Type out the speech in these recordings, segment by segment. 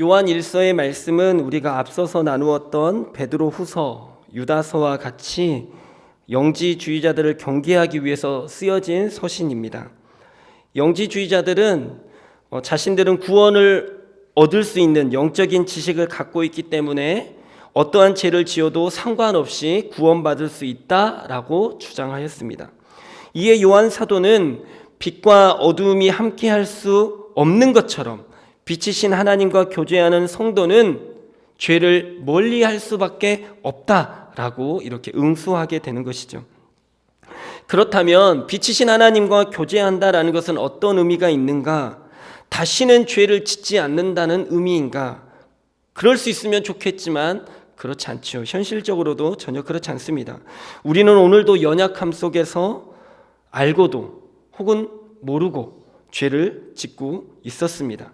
요한 일서의 말씀은 우리가 앞서서 나누었던 베드로 후서, 유다서와 같이 영지주의자들을 경계하기 위해서 쓰여진 서신입니다. 영지주의자들은 어, 자신들은 구원을 얻을 수 있는 영적인 지식을 갖고 있기 때문에 어떠한 죄를 지어도 상관없이 구원받을 수 있다라고 주장하였습니다. 이에 요한 사도는 빛과 어둠이 함께할 수 없는 것처럼 빛이신 하나님과 교제하는 성도는 죄를 멀리 할 수밖에 없다라고 이렇게 응수하게 되는 것이죠. 그렇다면 빛이신 하나님과 교제한다라는 것은 어떤 의미가 있는가? 다시는 죄를 짓지 않는다는 의미인가? 그럴 수 있으면 좋겠지만 그렇지 않죠. 현실적으로도 전혀 그렇지 않습니다. 우리는 오늘도 연약함 속에서 알고도 혹은 모르고 죄를 짓고 있었습니다.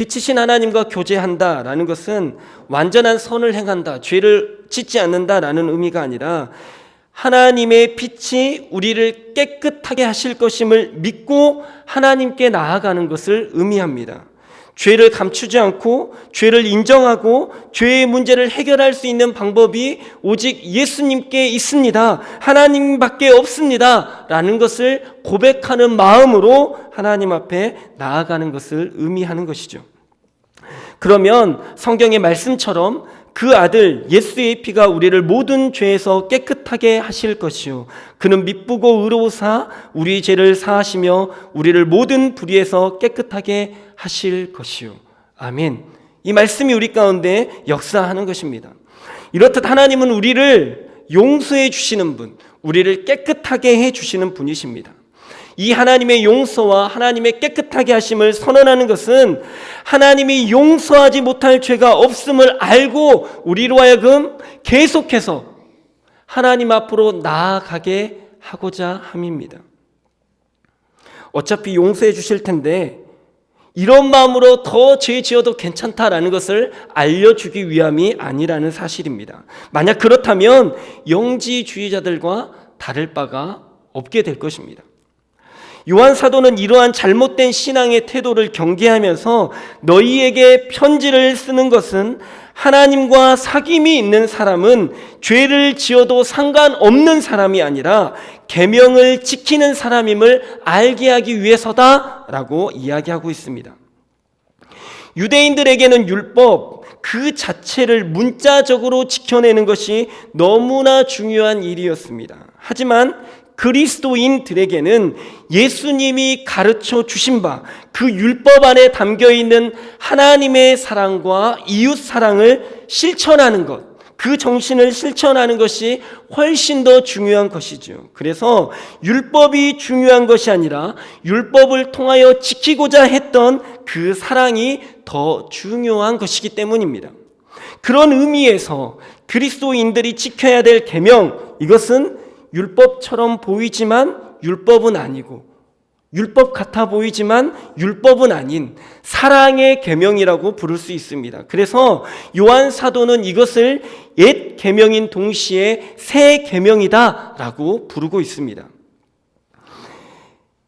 빛이신 하나님과 교제한다라는 것은 완전한 선을 행한다, 죄를 짓지 않는다라는 의미가 아니라 하나님의 빛이 우리를 깨끗하게 하실 것임을 믿고 하나님께 나아가는 것을 의미합니다. 죄를 감추지 않고 죄를 인정하고 죄의 문제를 해결할 수 있는 방법이 오직 예수님께 있습니다. 하나님밖에 없습니다. 라는 것을 고백하는 마음으로 하나님 앞에 나아가는 것을 의미하는 것이죠. 그러면 성경의 말씀처럼 그 아들 예수의 피가 우리를 모든 죄에서 깨끗하게 하실 것이요 그는 미쁘고 의로우사 우리 죄를 사하시며 우리를 모든 불의에서 깨끗하게 하실 것이요 아멘. 이 말씀이 우리 가운데 역사하는 것입니다. 이렇듯 하나님은 우리를 용서해 주시는 분, 우리를 깨끗하게 해 주시는 분이십니다. 이 하나님의 용서와 하나님의 깨끗하게 하심을 선언하는 것은 하나님이 용서하지 못할 죄가 없음을 알고 우리로 하여금 계속해서 하나님 앞으로 나아가게 하고자 함입니다. 어차피 용서해 주실 텐데 이런 마음으로 더 죄 지어도 괜찮다라는 것을 알려주기 위함이 아니라는 사실입니다. 만약 그렇다면 영지주의자들과 다를 바가 없게 될 것입니다. 요한 사도는 이러한 잘못된 신앙의 태도를 경계하면서 너희에게 편지를 쓰는 것은 하나님과 사귐이 있는 사람은 죄를 지어도 상관없는 사람이 아니라 계명을 지키는 사람임을 알게 하기 위해서다라고 이야기하고 있습니다. 유대인들에게는 율법 그 자체를 문자적으로 지켜내는 것이 너무나 중요한 일이었습니다. 하지만 그리스도인들에게는 예수님이 가르쳐 주신 바 그 율법 안에 담겨 있는 하나님의 사랑과 이웃 사랑을 실천하는 것, 그 정신을 실천하는 것이 훨씬 더 중요한 것이죠. 그래서 율법이 중요한 것이 아니라 율법을 통하여 지키고자 했던 그 사랑이 더 중요한 것이기 때문입니다. 그런 의미에서 그리스도인들이 지켜야 될 계명 이것은 율법처럼 보이지만 율법은 아니고 율법 같아 보이지만 율법은 아닌 사랑의 계명이라고 부를 수 있습니다. 그래서 요한 사도는 이것을 옛 계명인 동시에 새 계명이다라고 부르고 있습니다.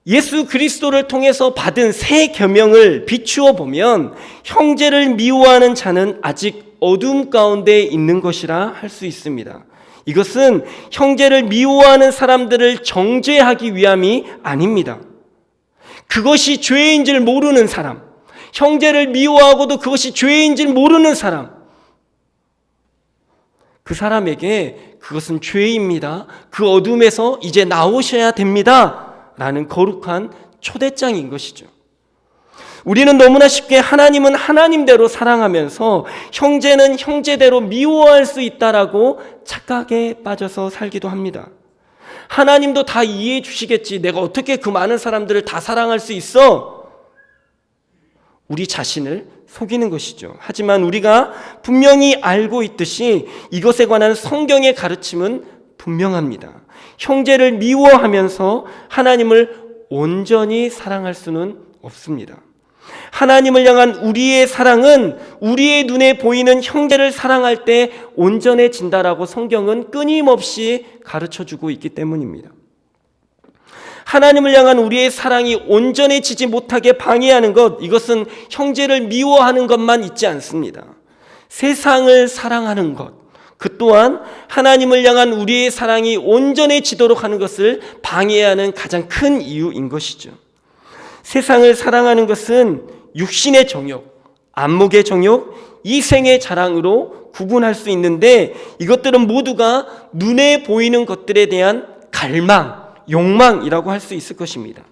예수 그리스도를 통해서 받은 새 계명을 비추어 보면 형제를 미워하는 자는 아직 어둠 가운데 있는 것이라 할 수 있습니다. 이것은 형제를 미워하는 사람들을 정죄하기 위함이 아닙니다. 그것이 죄인 줄 모르는 사람, 형제를 미워하고도 그것이 죄인 줄 모르는 사람, 그 사람에게 그것은 죄입니다. 그 어둠에서 이제 나오셔야 됩니다. 라는 거룩한 초대장인 것이죠. 우리는 너무나 쉽게 하나님은 하나님대로 사랑하면서 형제는 형제대로 미워할 수 있다라고 착각에 빠져서 살기도 합니다. 하나님도 다 이해해 주시겠지. 내가 어떻게 그 많은 사람들을 다 사랑할 수 있어? 우리 자신을 속이는 것이죠. 하지만 우리가 분명히 알고 있듯이 이것에 관한 성경의 가르침은 분명합니다. 형제를 미워하면서 하나님을 온전히 사랑할 수는 없습니다. 하나님을 향한 우리의 사랑은 우리의 눈에 보이는 형제를 사랑할 때 온전해진다라고 성경은 끊임없이 가르쳐 주고 있기 때문입니다. 하나님을 향한 우리의 사랑이 온전해지지 못하게 방해하는 것, 이것은 형제를 미워하는 것만 있지 않습니다. 세상을 사랑하는 것, 그 또한 하나님을 향한 우리의 사랑이 온전해지도록 하는 것을 방해하는 가장 큰 이유인 것이죠. 세상을 사랑하는 것은 육신의 정욕, 안목의 정욕, 이생의 자랑으로 구분할 수 있는데 이것들은 모두가 눈에 보이는 것들에 대한 갈망, 욕망이라고 할 수 있을 것입니다.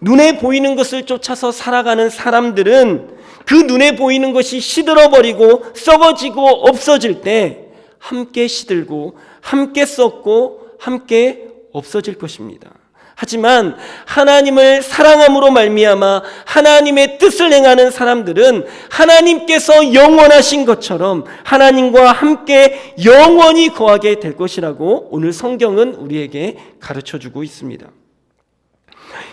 눈에 보이는 것을 쫓아서 살아가는 사람들은 그 눈에 보이는 것이 시들어버리고 썩어지고 없어질 때 함께 시들고 함께 썩고 함께 없어질 것입니다. 하지만 하나님을 사랑함으로 말미암아 하나님의 뜻을 행하는 사람들은 하나님께서 영원하신 것처럼 하나님과 함께 영원히 거하게 될 것이라고 오늘 성경은 우리에게 가르쳐 주고 있습니다.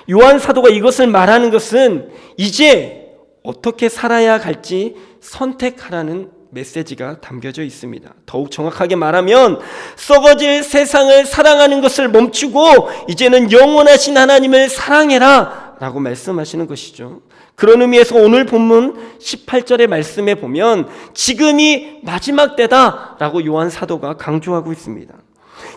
요한 사도가 이것을 말하는 것은 이제 어떻게 살아야 갈지 선택하라는 메시지가 담겨져 있습니다. 더욱 정확하게 말하면 썩어질 세상을 사랑하는 것을 멈추고 이제는 영원하신 하나님을 사랑해라 라고 말씀하시는 것이죠. 그런 의미에서 오늘 본문 18절의 말씀에 보면 지금이 마지막 때다 라고 요한 사도가 강조하고 있습니다.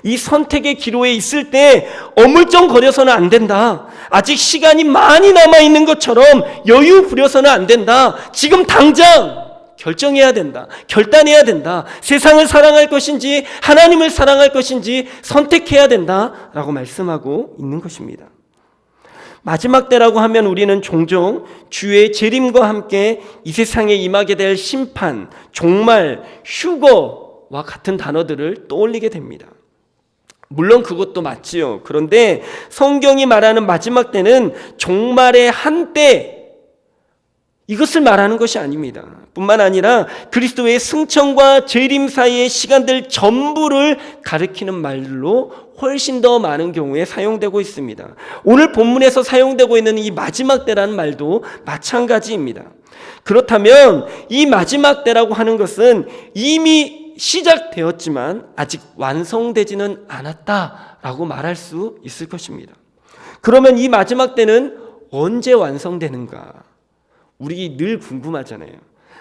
이 선택의 기로에 있을 때 어물쩡거려서는 안 된다. 아직 시간이 많이 남아 있는 것처럼 여유 부려서는 안 된다. 지금 당장 결정해야 된다. 결단해야 된다. 세상을 사랑할 것인지 하나님을 사랑할 것인지 선택해야 된다. 라고 말씀하고 있는 것입니다. 마지막 때라고 하면 우리는 종종 주의 재림과 함께 이 세상에 임하게 될 심판, 종말, 휴거와 같은 단어들을 떠올리게 됩니다. 물론 그것도 맞지요. 그런데 성경이 말하는 마지막 때는 종말의 한때 이것을 말하는 것이 아닙니다. 뿐만 아니라 그리스도의 승천과 재림 사이의 시간들 전부를 가리키는 말로 훨씬 더 많은 경우에 사용되고 있습니다. 오늘 본문에서 사용되고 있는 이 마지막 때라는 말도 마찬가지입니다. 그렇다면 이 마지막 때라고 하는 것은 이미 시작되었지만 아직 완성되지는 않았다라고 말할 수 있을 것입니다. 그러면 이 마지막 때는 언제 완성되는가? 우리 늘 궁금하잖아요.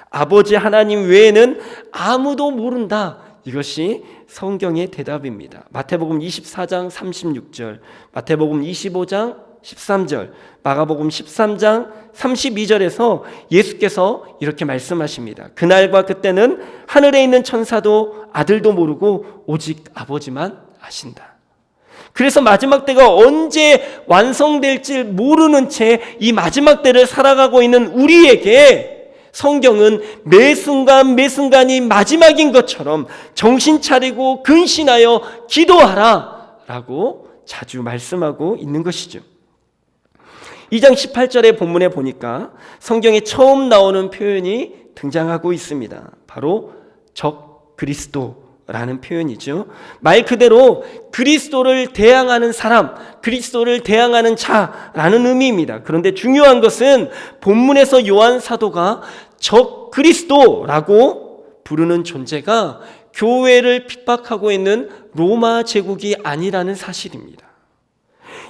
아버지 하나님 외에는 아무도 모른다. 이것이 성경의 대답입니다. 마태복음 24장 36절, 마태복음 25장 13절, 마가복음 13장 32절에서 예수께서 이렇게 말씀하십니다. 그날과 그때는 하늘에 있는 천사도 아들도 모르고 오직 아버지만 아신다. 그래서 마지막 때가 언제 완성될지 모르는 채 이 마지막 때를 살아가고 있는 우리에게 성경은 매 순간 매 순간이 마지막인 것처럼 정신 차리고 근신하여 기도하라 라고 자주 말씀하고 있는 것이죠. 2장 18절의 본문에 보니까 성경에 처음 나오는 표현이 등장하고 있습니다. 바로 적 그리스도 라는 표현이죠. 말 그대로 그리스도를 대항하는 사람, 그리스도를 대항하는 자라는 의미입니다. 그런데 중요한 것은 본문에서 요한 사도가 적 그리스도라고 부르는 존재가 교회를 핍박하고 있는 로마 제국이 아니라는 사실입니다.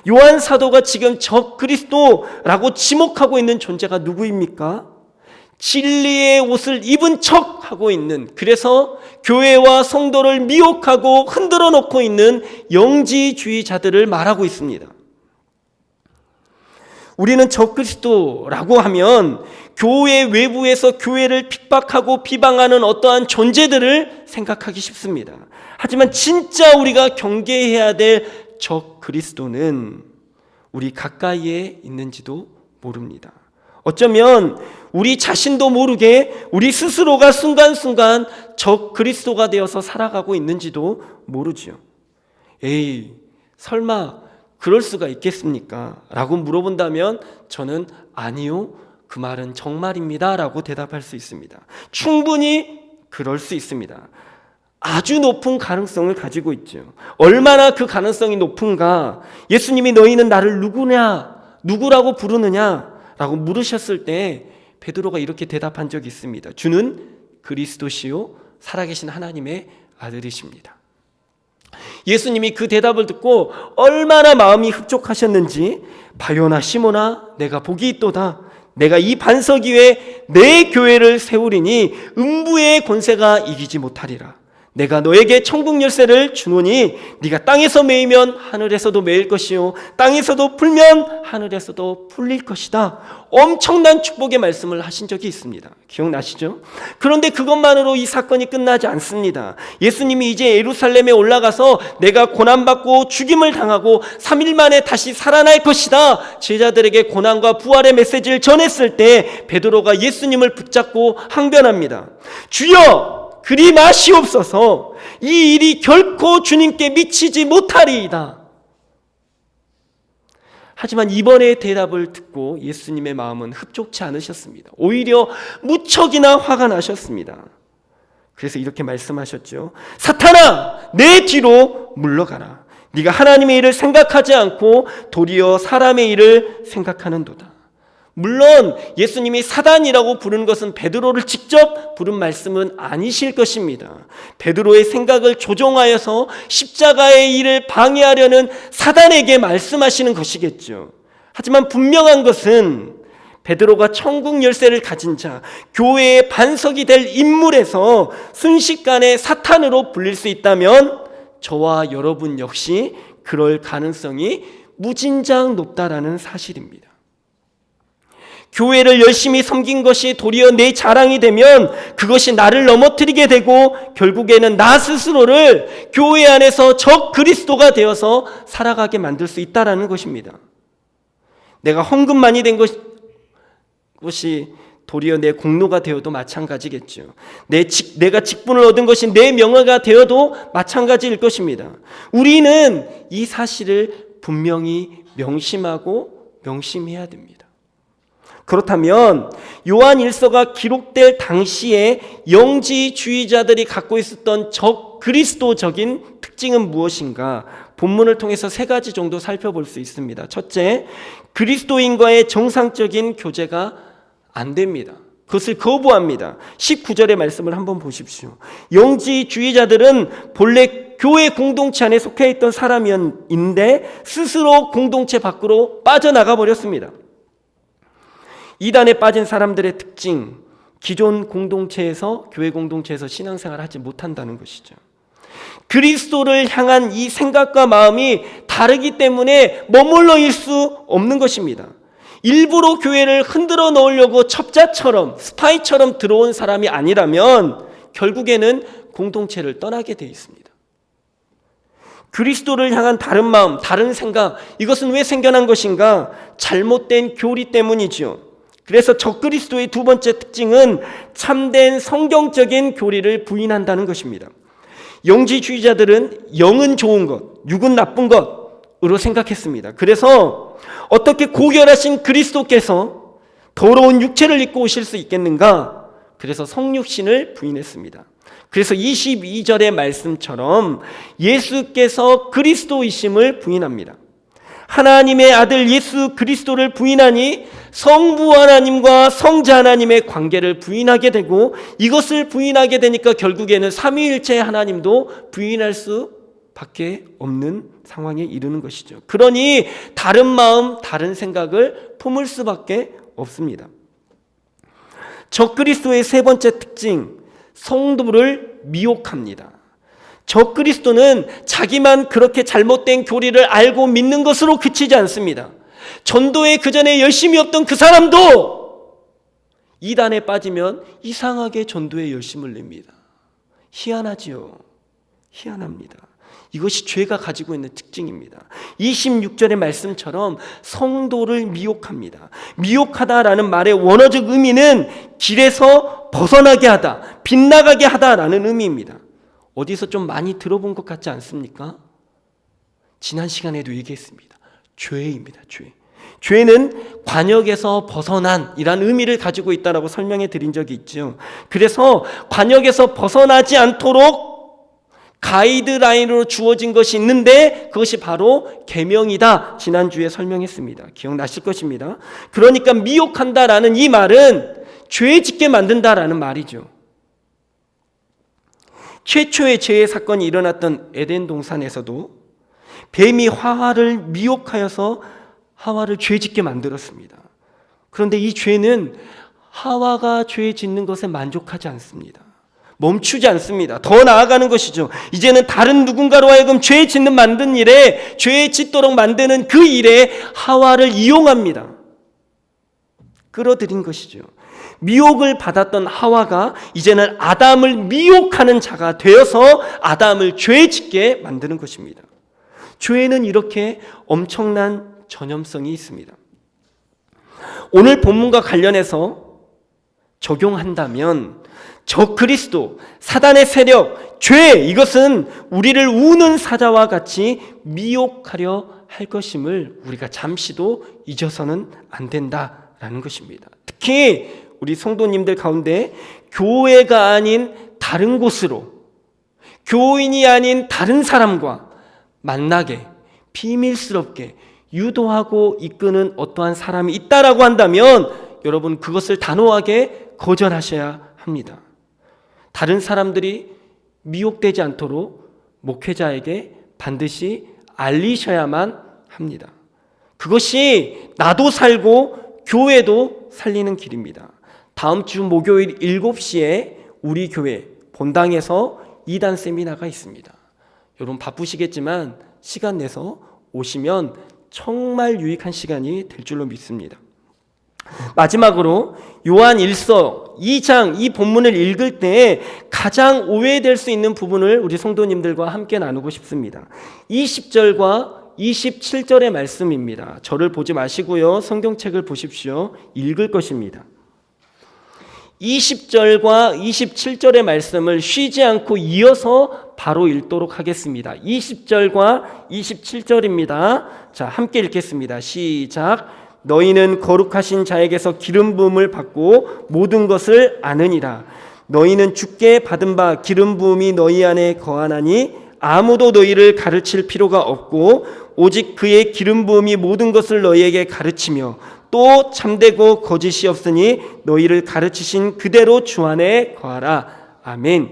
요한 사도가 지금 적 그리스도라고 지목하고 있는 존재가 누구입니까? 진리의 옷을 입은 척 하고 있는 그래서 교회와 성도를 미혹하고 흔들어 놓고 있는 영지주의자들을 말하고 있습니다. 우리는 적그리스도라고 하면 교회 외부에서 교회를 핍박하고 비방하는 어떠한 존재들을 생각하기 쉽습니다. 하지만 진짜 우리가 경계해야 될 적그리스도는 우리 가까이에 있는지도 모릅니다. 어쩌면 우리 자신도 모르게 우리 스스로가 순간순간 적 그리스도가 되어서 살아가고 있는지도 모르지요. 에이, 설마 그럴 수가 있겠습니까? 라고 물어본다면 저는 아니요. 그 말은 정말입니다. 라고 대답할 수 있습니다. 충분히 그럴 수 있습니다. 아주 높은 가능성을 가지고 있죠. 얼마나 그 가능성이 높은가? 예수님이 너희는 나를 누구냐? 누구라고 부르느냐? 라고 물으셨을 때 베드로가 이렇게 대답한 적이 있습니다. 주는 그리스도시요 살아계신 하나님의 아들이십니다. 예수님이 그 대답을 듣고 얼마나 마음이 흡족하셨는지 바요나 시모나 내가 복이 있도다. 내가 이 반석 위에 내 교회를 세우리니 음부의 권세가 이기지 못하리라. 내가 너에게 천국 열쇠를 주노니 네가 땅에서 메이면 하늘에서도 메일 것이요 땅에서도 풀면 하늘에서도 풀릴 것이다. 엄청난 축복의 말씀을 하신 적이 있습니다. 기억나시죠? 그런데 그것만으로 이 사건이 끝나지 않습니다. 예수님이 이제 예루살렘에 올라가서 내가 고난받고 죽임을 당하고 3일 만에 다시 살아날 것이다. 제자들에게 고난과 부활의 메시지를 전했을 때 베드로가 예수님을 붙잡고 항변합니다. 주여 그리 마시옵소서 이 일이 결코 주님께 미치지 못하리이다. 하지만 이번의 대답을 듣고 예수님의 마음은 흡족치 않으셨습니다. 오히려 무척이나 화가 나셨습니다. 그래서 이렇게 말씀하셨죠. 사탄아, 내 뒤로 물러가라. 네가 하나님의 일을 생각하지 않고 도리어 사람의 일을 생각하는도다. 물론 예수님이 사단이라고 부른 것은 베드로를 직접 부른 말씀은 아니실 것입니다. 베드로의 생각을 조종하여서 십자가의 일을 방해하려는 사단에게 말씀하시는 것이겠죠. 하지만 분명한 것은 베드로가 천국 열쇠를 가진 자, 교회의 반석이 될 인물에서 순식간에 사탄으로 불릴 수 있다면 저와 여러분 역시 그럴 가능성이 무진장 높다라는 사실입니다. 교회를 열심히 섬긴 것이 도리어 내 자랑이 되면 그것이 나를 넘어뜨리게 되고 결국에는 나 스스로를 교회 안에서 적 그리스도가 되어서 살아가게 만들 수 있다라는 것입니다. 내가 헌금 많이 된 것, 것이 도리어 내 공로가 되어도 마찬가지겠죠. 내 직, 내가 직분을 얻은 것이 내 명예가 되어도 마찬가지일 것입니다. 우리는 이 사실을 분명히 명심하고 명심해야 됩니다. 그렇다면 요한 일서가 기록될 당시에 영지주의자들이 갖고 있었던 적 그리스도적인 특징은 무엇인가? 본문을 통해서 세 가지 정도 살펴볼 수 있습니다. 첫째, 그리스도인과의 정상적인 교제가 안 됩니다. 그것을 거부합니다. 19절의 말씀을 한번 보십시오. 영지주의자들은 본래 교회 공동체 안에 속해 있던 사람이었는데 스스로 공동체 밖으로 빠져나가 버렸습니다. 이단에 빠진 사람들의 특징, 기존 공동체에서 교회 공동체에서 신앙생활을 하지 못한다는 것이죠. 그리스도를 향한 이 생각과 마음이 다르기 때문에 머물러 있을 수 없는 것입니다. 일부러 교회를 흔들어 놓으려고 첩자처럼 스파이처럼 들어온 사람이 아니라면 결국에는 공동체를 떠나게 돼 있습니다. 그리스도를 향한 다른 마음, 다른 생각, 이것은 왜 생겨난 것인가? 잘못된 교리 때문이지요. 그래서 적그리스도의 두 번째 특징은 참된 성경적인 교리를 부인한다는 것입니다. 영지주의자들은 영은 좋은 것, 육은 나쁜 것으로 생각했습니다. 그래서 어떻게 고결하신 그리스도께서 더러운 육체를 입고 오실 수 있겠는가? 그래서 성육신을 부인했습니다. 그래서 22절의 말씀처럼 예수께서 그리스도이심을 부인합니다. 하나님의 아들 예수 그리스도를 부인하니 성부 하나님과 성자 하나님의 관계를 부인하게 되고 이것을 부인하게 되니까 결국에는 삼위일체 하나님도 부인할 수 밖에 없는 상황에 이르는 것이죠. 그러니 다른 마음, 다른 생각을 품을 수밖에 없습니다. 적그리스도의 세 번째 특징, 성도를 미혹합니다. 적그리스도는 자기만 그렇게 잘못된 교리를 알고 믿는 것으로 그치지 않습니다. 전도에 그 전에 열심히 없던 그 사람도 이단에 빠지면 이상하게 전도에 열심을 냅니다. 희한하지요. 희한합니다. 이것이 죄가 가지고 있는 특징입니다. 26절의 말씀처럼 성도를 미혹합니다. 미혹하다라는 말의 원어적 의미는 길에서 벗어나게 하다, 빗나가게 하다라는 의미입니다. 어디서 좀 많이 들어본 것 같지 않습니까? 지난 시간에도 얘기했습니다. 죄입니다. 죄. 죄는 관역에서 벗어난 이란 의미를 가지고 있다라고 설명해 드린 적이 있죠. 그래서 관역에서 벗어나지 않도록 가이드라인으로 주어진 것이 있는데 그것이 바로 계명이다. 지난주에 설명했습니다. 기억나실 것입니다. 그러니까 미혹한다라는 이 말은 죄 짓게 만든다라는 말이죠. 최초의 죄의 사건이 일어났던 에덴 동산에서도 뱀이 하와를 미혹하여서 하와를 죄 짓게 만들었습니다. 그런데 이 죄는 하와가 죄 짓는 것에 만족하지 않습니다. 멈추지 않습니다. 더 나아가는 것이죠. 이제는 다른 누군가로 하여금 죄 짓는 만든 일에 죄 짓도록 만드는 그 일에 하와를 이용합니다. 끌어들인 것이죠. 미혹을 받았던 하와가 이제는 아담을 미혹하는 자가 되어서 아담을 죄 짓게 만드는 것입니다. 죄에는 이렇게 엄청난 전염성이 있습니다. 오늘 본문과 관련해서 적용한다면 저 그리스도, 사단의 세력, 죄 이것은 우리를 우는 사자와 같이 미혹하려 할 것임을 우리가 잠시도 잊어서는 안 된다라는 것입니다. 특히 우리 성도님들 가운데 교회가 아닌 다른 곳으로 교인이 아닌 다른 사람과 만나게 비밀스럽게 유도하고 이끄는 어떠한 사람이 있다라고 한다면 여러분 그것을 단호하게 거절하셔야 합니다. 다른 사람들이 미혹되지 않도록 목회자에게 반드시 알리셔야만 합니다. 그것이 나도 살고 교회도 살리는 길입니다. 다음 주 목요일 7시에 우리 교회 본당에서 2단 세미나가 있습니다. 여러분 바쁘시겠지만 시간 내서 오시면 정말 유익한 시간이 될 줄로 믿습니다. 마지막으로 요한 1서 2장 이 본문을 읽을 때 가장 오해될 수 있는 부분을 우리 성도님들과 함께 나누고 싶습니다. 20절과 27절의 말씀입니다. 저를 보지 마시고요. 성경책을 보십시오. 읽을 것입니다. 20절과 27절의 말씀을 쉬지 않고 이어서 바로 읽도록 하겠습니다. 20절과 27절입니다. 자, 함께 읽겠습니다. 시작. 너희는 거룩하신 자에게서 기름 부음을 받고 모든 것을 아느니라. 너희는 주께 받은 바 기름 부음이 너희 안에 거하나니 아무도 너희를 가르칠 필요가 없고 오직 그의 기름 부음이 모든 것을 너희에게 가르치며 또 참되고 거짓이 없으니 너희를 가르치신 그대로 주 안에 거하라. 아멘.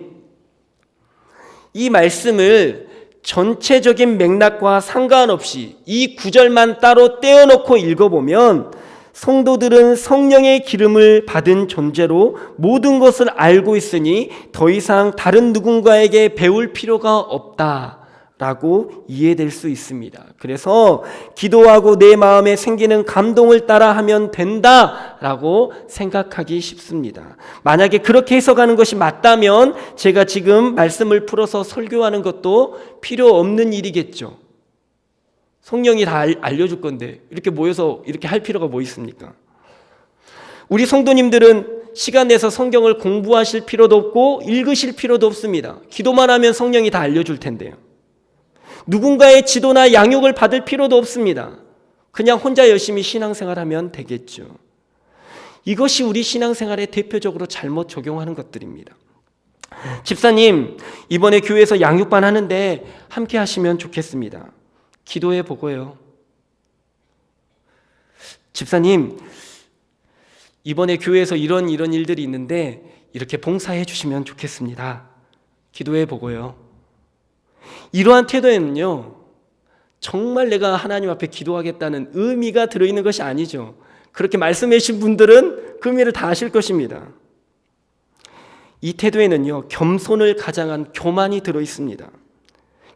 이 말씀을 전체적인 맥락과 상관없이 이 구절만 따로 떼어놓고 읽어보면 성도들은 성령의 기름을 받은 존재로 모든 것을 알고 있으니 더 이상 다른 누군가에게 배울 필요가 없다. 라고 이해될 수 있습니다. 그래서 기도하고 내 마음에 생기는 감동을 따라 하면 된다 라고 생각하기 쉽습니다. 만약에 그렇게 해석하는 것이 맞다면 제가 지금 말씀을 풀어서 설교하는 것도 필요 없는 일이겠죠. 성령이 다 알- 알려줄 건데 이렇게 모여서 이렇게 할 필요가 뭐 있습니까? 우리 성도님들은 시간 내서 성경을 공부하실 필요도 없고 읽으실 필요도 없습니다. 기도만 하면 성령이 다 알려줄 텐데요. 누군가의 지도나 양육을 받을 필요도 없습니다. 그냥 혼자 열심히 신앙생활 하면 되겠죠. 이것이 우리 신앙생활에 대표적으로 잘못 적용하는 것들입니다. 집사님, 이번에 교회에서 양육반 하는데 함께 하시면 좋겠습니다. 기도해 보고요. 집사님, 이번에 교회에서 이런 이런 일들이 있는데 이렇게 봉사해 주시면 좋겠습니다. 기도해 보고요. 이러한 태도에는요, 정말 내가 하나님 앞에 기도하겠다는 의미가 들어있는 것이 아니죠. 그렇게 말씀해 주신 분들은 그 의미를 다 아실 것입니다. 이 태도에는요, 겸손을 가장한 교만이 들어 있습니다.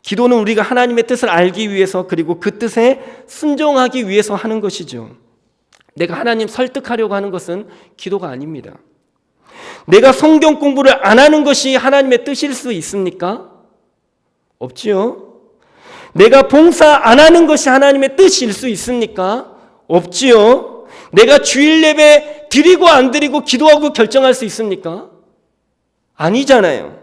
기도는 우리가 하나님의 뜻을 알기 위해서 그리고 그 뜻에 순종하기 위해서 하는 것이죠. 내가 하나님 설득하려고 하는 것은 기도가 아닙니다. 내가 성경 공부를 안 하는 것이 하나님의 뜻일 수 있습니까? 없지요. 내가 봉사 안 하는 것이 하나님의 뜻일 수 있습니까? 없지요. 내가 주일 예배 드리고 안 드리고 기도하고 결정할 수 있습니까? 아니잖아요.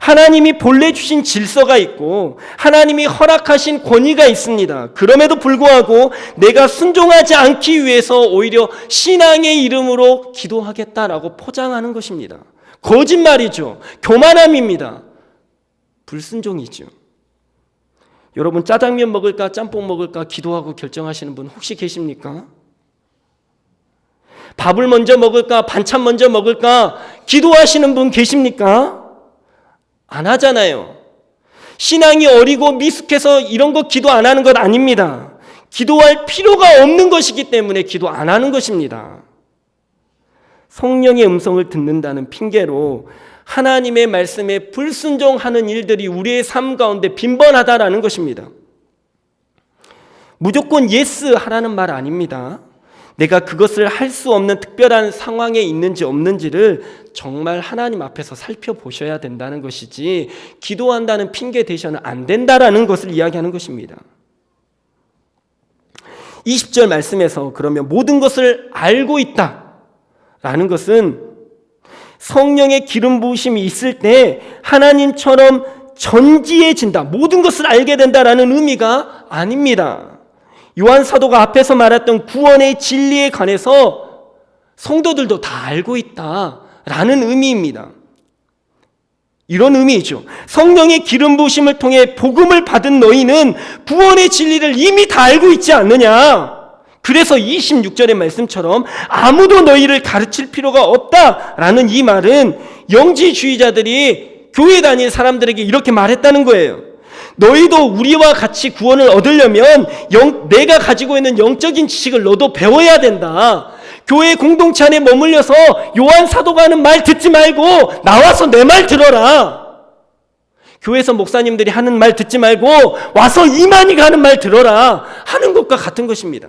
하나님이 본래 주신 질서가 있고 하나님이 허락하신 권위가 있습니다. 그럼에도 불구하고 내가 순종하지 않기 위해서 오히려 신앙의 이름으로 기도하겠다라고 포장하는 것입니다. 거짓말이죠. 교만함입니다. 불순종이죠. 여러분 짜장면 먹을까 짬뽕 먹을까 기도하고 결정하시는 분 혹시 계십니까? 밥을 먼저 먹을까 반찬 먼저 먹을까 기도하시는 분 계십니까? 안 하잖아요. 신앙이 어리고 미숙해서 이런 거 기도 안 하는 것 아닙니다. 기도할 필요가 없는 것이기 때문에 기도 안 하는 것입니다. 성령의 음성을 듣는다는 핑계로 하나님의 말씀에 불순종하는 일들이 우리의 삶 가운데 빈번하다라는 것입니다. 무조건 예스 하라는 말 아닙니다. 내가 그것을 할 수 없는 특별한 상황에 있는지 없는지를 정말 하나님 앞에서 살펴보셔야 된다는 것이지 기도한다는 핑계 대셔는 안 된다라는 것을 이야기하는 것입니다. 20절 말씀에서 그러면 모든 것을 알고 있다 라는 것은 성령의 기름 부으심이 있을 때 하나님처럼 전지해진다. 모든 것을 알게 된다라는 의미가 아닙니다. 요한 사도가 앞에서 말했던 구원의 진리에 관해서 성도들도 다 알고 있다라는 의미입니다. 이런 의미이죠. 성령의 기름 부으심을 통해 복음을 받은 너희는 구원의 진리를 이미 다 알고 있지 않느냐? 그래서 26절의 말씀처럼 아무도 너희를 가르칠 필요가 없다라는 이 말은 영지주의자들이 교회 다닐 사람들에게 이렇게 말했다는 거예요. 너희도 우리와 같이 구원을 얻으려면 영, 내가 가지고 있는 영적인 지식을 너도 배워야 된다. 교회 공동체 안에 머물려서 요한 사도가 하는 말 듣지 말고 나와서 내 말 들어라. 교회에서 목사님들이 하는 말 듣지 말고 와서 이만희가 하는 말 들어라. 하는 것과 같은 것입니다.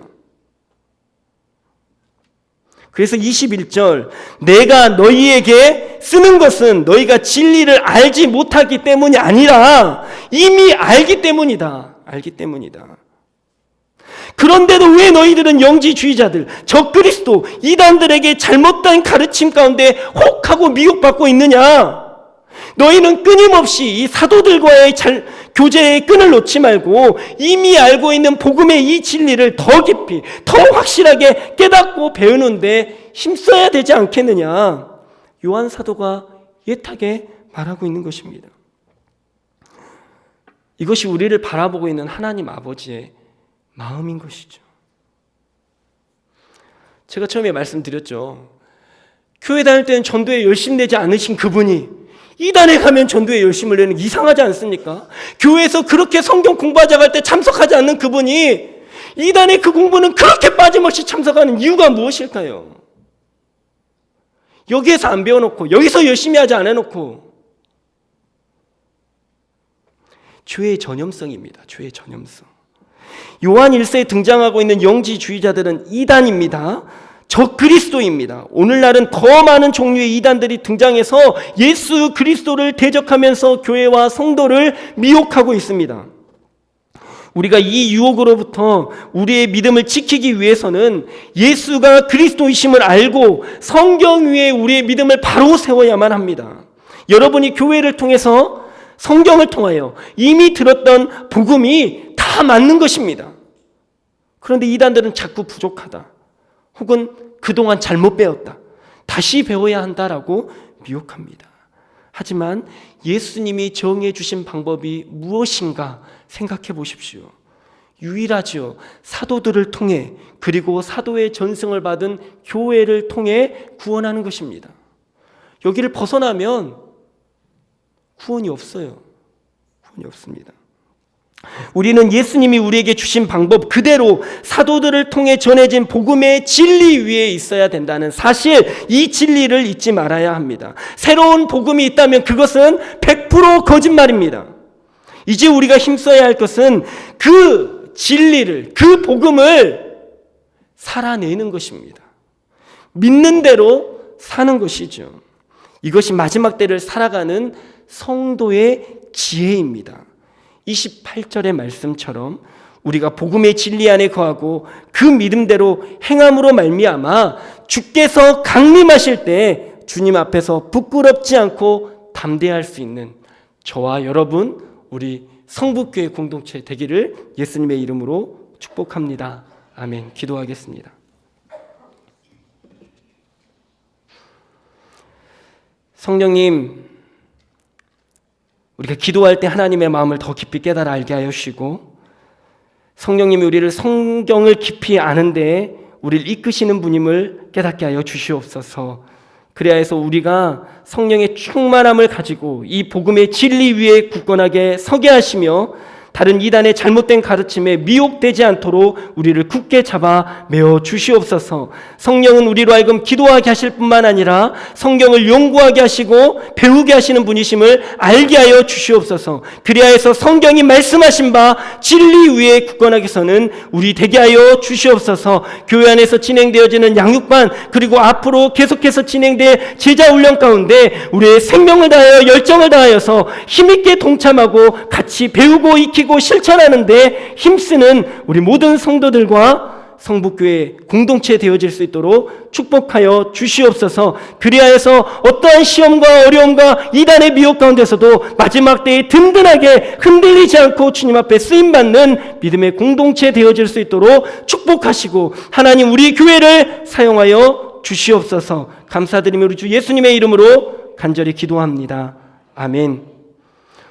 그래서 21절 내가 너희에게 쓰는 것은 너희가 진리를 알지 못하기 때문이 아니라 이미 알기 때문이다. 알기 때문이다. 그런데도 왜 너희들은 영지주의자들, 적그리스도, 이단들에게 잘못된 가르침 가운데 혹하고 미혹받고 있느냐? 너희는 끊임없이 이 사도들과의 잘, 교제의 끈을 놓지 말고 이미 알고 있는 복음의 이 진리를 더 깊이, 더 확실하게 깨닫고 배우는데 힘써야 되지 않겠느냐? 요한 사도가 예탁에 말하고 있는 것입니다. 이것이 우리를 바라보고 있는 하나님 아버지의 마음인 것이죠. 제가 처음에 말씀드렸죠. 교회 다닐 때는 전도에 열심 내지 않으신 그분이 이단에 가면 전도에 열심을 내는 이상하지 않습니까? 교회에서 그렇게 성경 공부하자 갈 때 참석하지 않는 그분이 이단의 그 공부는 그렇게 빠짐없이 참석하는 이유가 무엇일까요? 여기에서 안 배워놓고 여기서 열심히 하지 않아놓고 죄의 전염성입니다. 죄의 전염성. 요한 1세에 등장하고 있는 영지주의자들은 이단입니다. 적 그리스도입니다. 오늘날은 더 많은 종류의 이단들이 등장해서 예수 그리스도를 대적하면서 교회와 성도를 미혹하고 있습니다. 우리가 이 유혹으로부터 우리의 믿음을 지키기 위해서는 예수가 그리스도이심을 알고 성경 위에 우리의 믿음을 바로 세워야만 합니다. 여러분이 교회를 통해서 성경을 통하여 이미 들었던 복음이 다 맞는 것입니다. 그런데 이단들은 자꾸 부족하다. 혹은 그동안 잘못 배웠다. 다시 배워야 한다라고 미혹합니다. 하지만 예수님이 정해 주신 방법이 무엇인가 생각해 보십시오. 유일하지요. 사도들을 통해 그리고 사도의 전승을 받은 교회를 통해 구원하는 것입니다. 여기를 벗어나면 구원이 없어요. 구원이 없습니다. 우리는 예수님이 우리에게 주신 방법 그대로 사도들을 통해 전해진 복음의 진리 위에 있어야 된다는 사실, 이 진리를 잊지 말아야 합니다. 새로운 복음이 있다면 그것은 100% 거짓말입니다. 이제 우리가 힘써야 할 것은 그 진리를, 그 복음을 살아내는 것입니다. 믿는 대로 사는 것이죠. 이것이 마지막 때를 살아가는 성도의 지혜입니다. 28절의 말씀처럼 우리가 복음의 진리 안에 거하고 그 믿음대로 행함으로 말미암아 주께서 강림하실 때 주님 앞에서 부끄럽지 않고 담대할 수 있는 저와 여러분 우리 성북교회 공동체 되기를 예수님의 이름으로 축복합니다. 아멘. 기도하겠습니다. 성령님 우리가 기도할 때 하나님의 마음을 더 깊이 깨달아 알게 하여 주시고 성령님이 우리를 성경을 깊이 아는데 우리를 이끄시는 분임을 깨닫게 하여 주시옵소서. 그래야 해서 우리가 성령의 충만함을 가지고 이 복음의 진리 위에 굳건하게 서게 하시며 다른 이단의 잘못된 가르침에 미혹되지 않도록 우리를 굳게 잡아 메어 주시옵소서. 성령은 우리로 하여금 기도하게 하실 뿐만 아니라 성경을 연구하게 하시고 배우게 하시는 분이심을 알게 하여 주시옵소서. 그리하여서 성경이 말씀하신 바 진리 위에 굳건하게 서는 우리 되게 하여 주시옵소서. 교회 안에서 진행되어지는 양육반 그리고 앞으로 계속해서 진행될 제자 훈련 가운데 우리의 생명을 다하여 열정을 다하여서 힘있게 동참하고 같이 배우고 익히 고 실천하는데 힘쓰는 우리 모든 성도들과 성북교회 공동체 되어질 수 있도록 축복하여 주시옵소서. 그리하여서 어떠한 시험과 어려움과 이단의 미혹 가운데서도 마지막 때에 든든하게 흔들리지 않고 주님 앞에 쓰임 받는 믿음의 공동체 되어질 수 있도록 축복하시고 하나님 우리 교회를 사용하여 주시옵소서. 감사드리며 우리 주 예수님의 이름으로 간절히 기도합니다. 아멘.